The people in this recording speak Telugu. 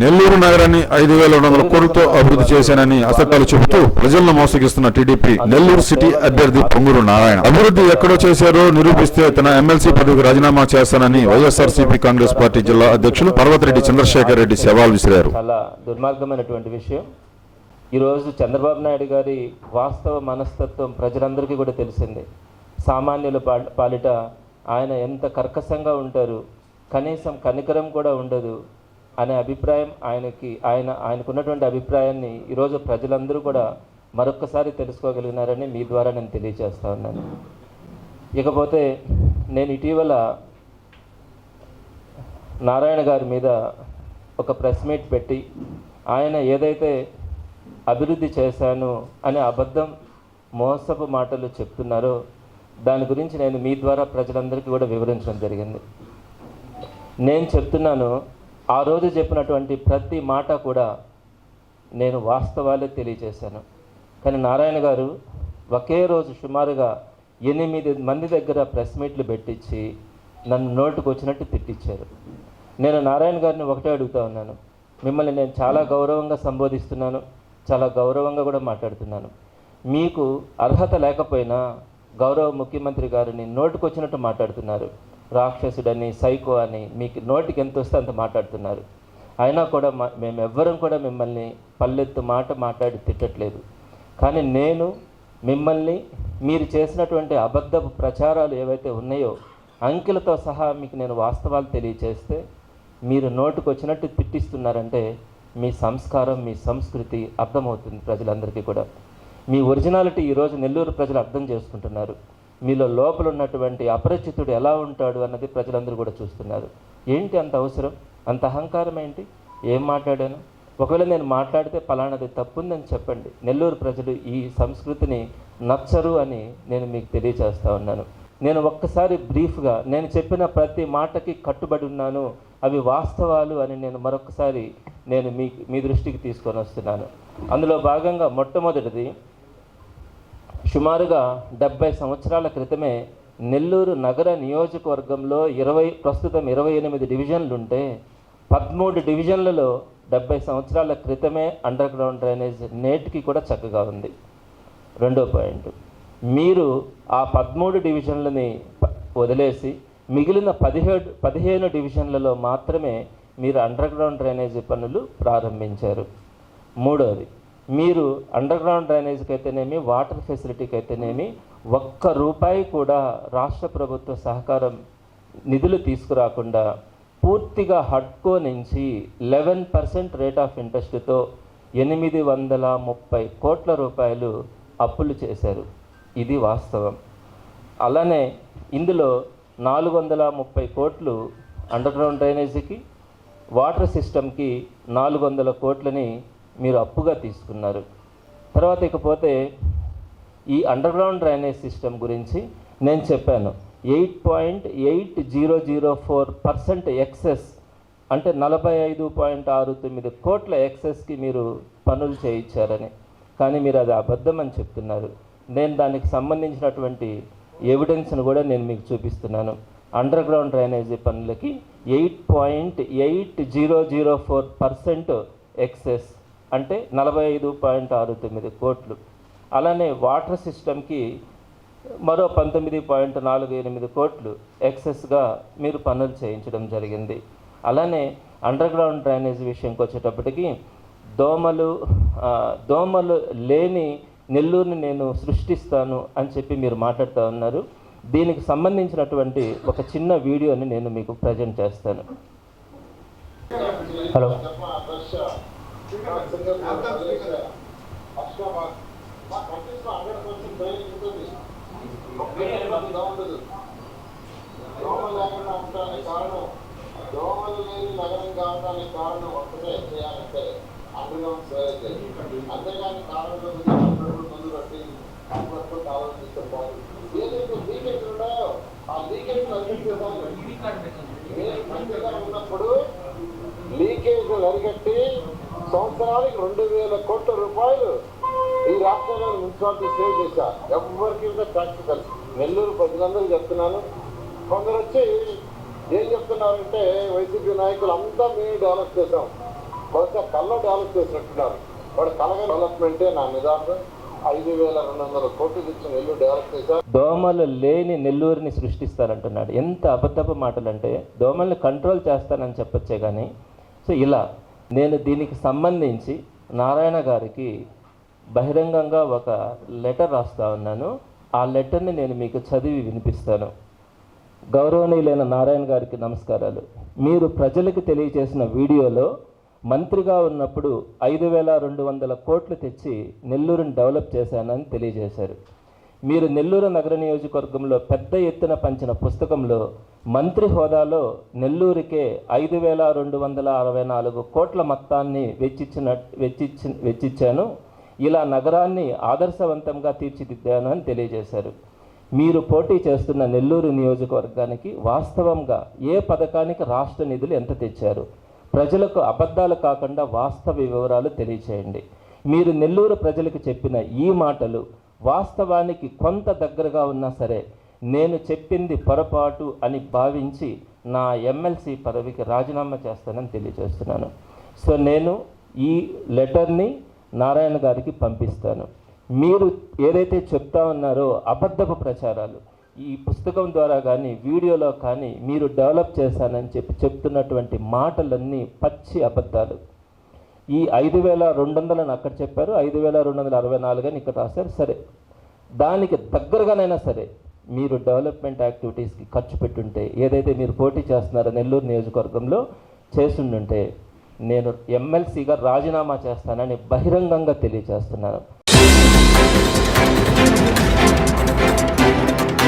నెల్లూరు నగరాన్ని ఐదు వేల రెండు వందల కోట్లతో అభివృద్ధి చేశానని అసత్యాలు చెబుతూ ప్రజలను మోసగిస్తున్న టీడీపీ నెల్లూరు సిటీ అభ్యర్థి పొంగూరు నారాయణ. అభివృద్ధి ఎక్కడో చేశారో నిరూపిస్తే తన ఎమ్మెల్సీ పదవికి రాజీనామా చేస్తానని వైఎస్ఆర్సీపీ కాంగ్రెస్ పార్టీ జిల్లా అధ్యక్షులు పర్వతిరెడ్డి చంద్రశేఖర్ రెడ్డి సవాల్ విసిరారు. చాలా దుర్మార్గమైనటువంటి విషయం. ఈరోజు చంద్రబాబు నాయుడు గారి వాస్తవ మనస్తత్వం ప్రజలందరికీ కూడా తెలిసిందే. సామాన్యుల పాలిట ఆయన ఎంత కర్కశంగా ఉంటారు కనీసం కనికరం కూడా ఉండదు. అనే అభిప్రాయం ఆయనకి ఆయన ఆయనకున్నటువంటి అభిప్రాయాన్ని ఈరోజు ప్రజలందరూ కూడా మరొక్కసారి తెలుసుకోగలిగినారని మీ ద్వారా నేను తెలియజేస్తా ఉన్నాను. ఇకపోతే నేను ఇటీవల నారాయణ గారి మీద ఒక ప్రెస్ మీట్ పెట్టి ఆయన ఏదైతే అభివృద్ధి చేశాను అనే అబద్ధం మోసపు మాటలు చెప్తున్నారో దాని గురించి నేను మీ ద్వారా ప్రజలందరికీ కూడా వివరించడం జరిగింది. నేను చెప్తున్నాను ఆ రోజు చెప్పినటువంటి ప్రతి మాట కూడా నేను వాస్తవాలే తెలియజేశాను. కానీ నారాయణ గారు ఒకే రోజు సుమారుగా ఎనిమిది మంది దగ్గర ప్రెస్ మీట్లు పెట్టించి నన్ను నోటుకు వచ్చినట్టు తిట్టించారు నేను నారాయణ గారిని ఒకటే అడుగుతా ఉన్నాను. మిమ్మల్ని నేను చాలా గౌరవంగా సంబోధిస్తున్నాను చాలా గౌరవంగా కూడా మాట్లాడుతున్నాను. మీకు అర్హత లేకపోయినా గౌరవ ముఖ్యమంత్రి గారిని నోటుకొచ్చినట్టు మాట్లాడుతున్నారు. రాక్షసుడని సైకో అని మీకు నోటికి ఎంత వస్తే అంత మాట్లాడుతున్నారు. అయినా కూడా మా మేము ఎవ్వరం కూడా మిమ్మల్ని పల్లెత్తు మాట మాట్లాడి తిట్టట్లేదు. కానీ నేను మిమ్మల్ని మీరు చేసినటువంటి అబద్ధపు ప్రచారాలు ఏవైతే ఉన్నాయో అంకెలతో సహా మీకు నేను వాస్తవాలు తెలియచేస్తే మీరు నోటుకు వచ్చినట్టు తిట్టిస్తున్నారంటే మీ సంస్కారం మీ సంస్కృతి అర్థమవుతుంది ప్రజలందరికీ కూడా. మీ ఒరిజినాలిటీ ఈరోజు నెల్లూరు ప్రజలు అర్థం చేసుకుంటున్నారు. మీలో లోపల ఉన్నటువంటి అపరిచితుడు ఎలా ఉంటాడు అన్నది ప్రజలందరూ కూడా చూస్తున్నారు. ఏంటి అంత అవసరం? అంత అహంకారం ఏంటి? ఏం మాట్లాడాను? ఒకవేళ నేను మాట్లాడితే పలానాది తప్పుందని చెప్పండి. నెల్లూరు ప్రజలు ఈ సంస్కృతిని నచ్చరు అని నేను మీకు తెలియజేస్తా ఉన్నాను. నేను ఒక్కసారి బ్రీఫ్గా నేను చెప్పిన ప్రతి మాటకి కట్టుబడి ఉన్నాను. అవి వాస్తవాలు అని నేను మరొకసారి నేను మీ మీ దృష్టికి తీసుకొని వస్తున్నాను. అందులో భాగంగా మొట్టమొదటిది సుమారుగా డెబ్బై సంవత్సరాల క్రితమే నెల్లూరు నగర నియోజకవర్గంలో ఇరవై ప్రస్తుతం ఇరవై ఎనిమిది డివిజన్లు ఉంటే పదమూడు డివిజన్లలో డెబ్బై సంవత్సరాల క్రితమే అండర్ గ్రౌండ్ డ్రైనేజ్ నేటికి కూడా చక్కగా ఉంది. రెండో పాయింట్. మీరు ఆ పదమూడు డివిజన్లని వదిలేసి మిగిలిన పదిహేడు పదిహేను డివిజన్లలో మాత్రమే మీరు అండర్ గ్రౌండ్ డ్రైనేజీ పనులు ప్రారంభించారు. మూడోది. మీరు అండర్ గ్రౌండ్ డ్రైనేజీకి అయితేనేమి వాటర్ ఫెసిలిటీకి అయితేనేమి ఒక్క రూపాయి కూడా రాష్ట్ర ప్రభుత్వ సహకారం నిధులు తీసుకురాకుండా పూర్తిగా హడ్కో నుంచి లెవెన్ పర్సెంట్ రేట్ ఆఫ్ ఇంట్రెస్ట్తో ఎనిమిది వందల ముప్పై కోట్ల రూపాయలు అప్పులు చేశారు. ఇది వాస్తవం. అలానే ఇందులో నాలుగు వందల ముప్పై కోట్లు అండర్ గ్రౌండ్ డ్రైనేజీకి వాటర్ సిస్టమ్కి నాలుగు వందల కోట్లని మీరు అప్పుగా తీసుకున్నారు. తర్వాత ఇకపోతే ఈ అండర్గ్రౌండ్ డ్రైనేజ్ సిస్టమ్ గురించి నేను చెప్పాను. Eight point eight zero zero four percent excess అంటే నలభై ఐదు పాయింట్ ఆరు తొమ్మిది కోట్ల ఎక్సెస్కి మీరు పనులు చేయించారని. కానీ మీరు అది అబద్ధం అని చెప్తున్నారు. నేను దానికి సంబంధించినటువంటి ఎవిడెన్స్ను కూడా నేను మీకు చూపిస్తున్నాను. అండర్ గ్రౌండ్ డ్రైనేజీ పనులకి eight point eight zero zero four percent excess అంటే నలభై ఐదు పాయింట్ ఆరు తొమ్మిది కోట్లు. అలానే వాటర్ సిస్టమ్కి మరో పంతొమ్మిది పాయింట్ నాలుగు ఎనిమిది కోట్లు ఎక్సెస్గా మీరు పనులు చేయించడం జరిగింది. అలానే అండర్ గ్రౌండ్ డ్రైనేజ్ విషయంకి వచ్చేటప్పటికి దోమలు దోమలు లేని నెల్లూరుని నేను సృష్టిస్తాను అని చెప్పి మీరు మాట్లాడుతూ ఉన్నారు. దీనికి సంబంధించినటువంటి ఒక చిన్న వీడియోని నేను మీకు ప్రజెంట్ చేస్తాను. హలో. దోమలు లేకుండా ఉండడానికి కారణం దోమలు లేని నగరం కావడానికి కారణం ఒక్కటే చేయాలంటే అండర్గ్రౌండ్ సేవైతే అంతేగాని కారణంలో మందు కట్టి పట్టుకొని ఏదైతే లీకేజ్ ఉన్నాయో ఆ లీకేజ్ మంచిగా ఉన్నప్పుడు లీకేజ్ అరికట్టి సంవత్సరానికి రెండు వేల కోట్ల రూపాయలు ఈ రాష్ట్రంలో మున్సిపాలిటీ సేవ్ చేశారు ఎవరికి కూడా కలిసి నెల్లూరు ప్రజలందరూ చెప్తున్నాను. కొందరు వచ్చి ఏం చెప్తున్నారంటే వైసీపీ నాయకులు అంతా మేము డెవలప్ చేసాం బహుశా కళ్ళ డెవలప్ చేసినట్టున్నారు. వాడు కలగ డెవలప్మెంటే నా నిదానం ఐదు వేల రెండు వందల కోట్లు ఇచ్చిన నెల్లూరు డెవలప్ చేశారు. దోమలు లేని నెల్లూరుని సృష్టిస్తారంటున్నాడు. ఎంత అబద్ధపు మాటలు అంటే దోమల్ని కంట్రోల్ చేస్తానని చెప్పొచ్చే కానీ సో ఇలా నేను దీనికి సంబంధించి నారాయణ గారికి బహిరంగంగా ఒక లెటర్ రాస్తా ఉన్నాను. ఆ లెటర్ని నేను మీకు చదివి వినిపిస్తాను. గౌరవనీయులైన నారాయణ గారికి నమస్కారాలు. మీరు ప్రజలకు తెలియజేసిన వీడియోలో మంత్రిగా ఉన్నప్పుడు ఐదు వేల రెండు వందల కోట్లు తెచ్చి నెల్లూరుని డెవలప్ చేశానని తెలియజేశారు. మీరు నెల్లూరు నగర నియోజకవర్గంలో పెద్ద ఎత్తున పంచిన పుస్తకంలో మంత్రి హోదాలో నెల్లూరుకే ఐదు వేల రెండు వందల అరవై నాలుగు కోట్ల మొత్తాన్ని వెచ్చిచ్చిన వెచ్చిచ్చి వెచ్చిచ్చాను. ఇలా నగరాన్ని ఆదర్శవంతంగా తీర్చిదిద్దాను అని తెలియజేశారు. మీరు పోటీ చేస్తున్న నెల్లూరు నియోజకవర్గానికి వాస్తవంగా ఏ పథకానికి రాష్ట్ర నిధులు ఎంత తెచ్చారు? ప్రజలకు అబద్ధాలు కాకుండా వాస్తవ వివరాలు తెలియచేయండి. మీరు నెల్లూరు ప్రజలకు చెప్పిన ఈ మాటలు వాస్తవానికి కొంత దగ్గరగా ఉన్నా సరే నేను చెప్పింది పొరపాటు అని భావించి నా ఎమ్మెల్సీ పదవికి రాజీనామా చేస్తానని తెలియజేస్తున్నాను. సో నేను ఈ లెటర్ని నారాయణ గారికి పంపిస్తాను. మీరు ఏదైతే చెప్తా ఉన్నారో అబద్ధపు ప్రచారాలు ఈ పుస్తకం ద్వారా కానీ వీడియోలో కానీ మీరు డెవలప్ చేశానని చెప్పి చెప్తున్నటువంటి మాటలన్నీ పచ్చి అబద్ధాలు. ఈ ఐదు వేల రెండు వందలని అక్కడ చెప్పారు ఐదు వేల రెండు వందల అరవై నాలుగు అని ఇక్కడ రాశారు సరే. దానికి దగ్గరగానైనా సరే మీరు డెవలప్మెంట్ యాక్టివిటీస్కి ఖర్చు పెట్టుంటే ఏదైతే మీరు పోటీ చేస్తున్నారో నెల్లూరు నియోజకవర్గంలో చేస్తుండుంటే నేను ఎమ్మెల్సీగా రాజీనామా చేస్తానని బహిరంగంగా తెలియజేస్తున్నాను